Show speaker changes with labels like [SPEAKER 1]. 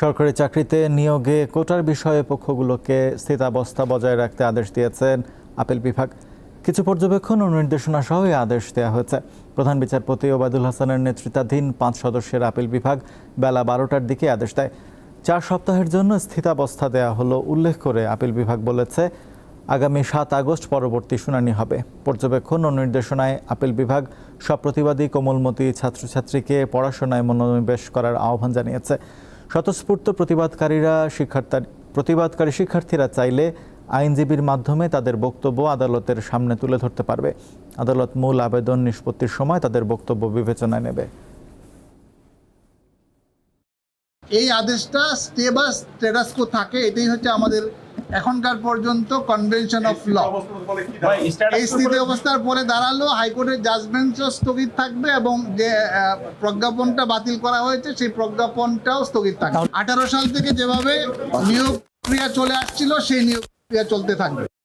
[SPEAKER 1] সরকারি চাকরিতে নিয়োগে কোটার বিষয়ে পক্ষগুলোকে স্থিতাবস্থা বজায় রাখতে আদেশ দিয়েছেন আপিল বিভাগ। কিছু পর্যবেক্ষণ ও নির্দেশনা সহ এই আদেশ দেওয়া হয়েছে। প্রধান বিচারপতি ওবায়দুল হাসানের নেতৃত্বাধীন পাঁচ সদস্যের আপিল বিভাগ বেলা বারোটার দিকে আদেশ দেয়। চার সপ্তাহের জন্য স্থিতাবস্থা দেওয়া হলো উল্লেখ করে আপিল বিভাগ বলেছে, আগামী সাত আগস্ট পরবর্তী শুনানি হবে। পর্যবেক্ষণ ও নির্দেশনায় আপিল বিভাগ সব প্রতিবাদী কোমলমতি ছাত্রছাত্রীকে পড়াশোনায় মনোনিবেশ করার আহ্বান জানিয়েছে। স্বতঃস্ফূর্ত প্রতিবাদকারীরা শিক্ষার্থী, প্রতিবাদকারী শিক্ষার্থীরা চাইলে আইনজীবীর মাধ্যমে তাদের বক্তব্য আদালতের সামনে তুলে ধরতে পারবে। আদালত মূল আবেদন নিষ্পত্তির সময় তাদের বক্তব্য বিবেচনায় নেবে।
[SPEAKER 2] এই আদেশটা স্টে বা স্টেটাস থাকে, এটাই হচ্ছে আমাদের এখনকার পর্যন্ত কনভেনশন অফ ল এই স্থিতি অবস্থার পরে দাঁড়াল হাইকোর্টের জাজমেন্টও স্থগিত থাকবে এবং যে আহ, প্রজ্ঞাপনটা বাতিল করা হয়েছে সেই প্রজ্ঞাপনটাও স্থগিত থাকবে। আঠারো সাল থেকে যেভাবে নিয়োগ প্রক্রিয়া চলে আসছিল সেই নিয়োগ প্রক্রিয়া চলতে থাকবে।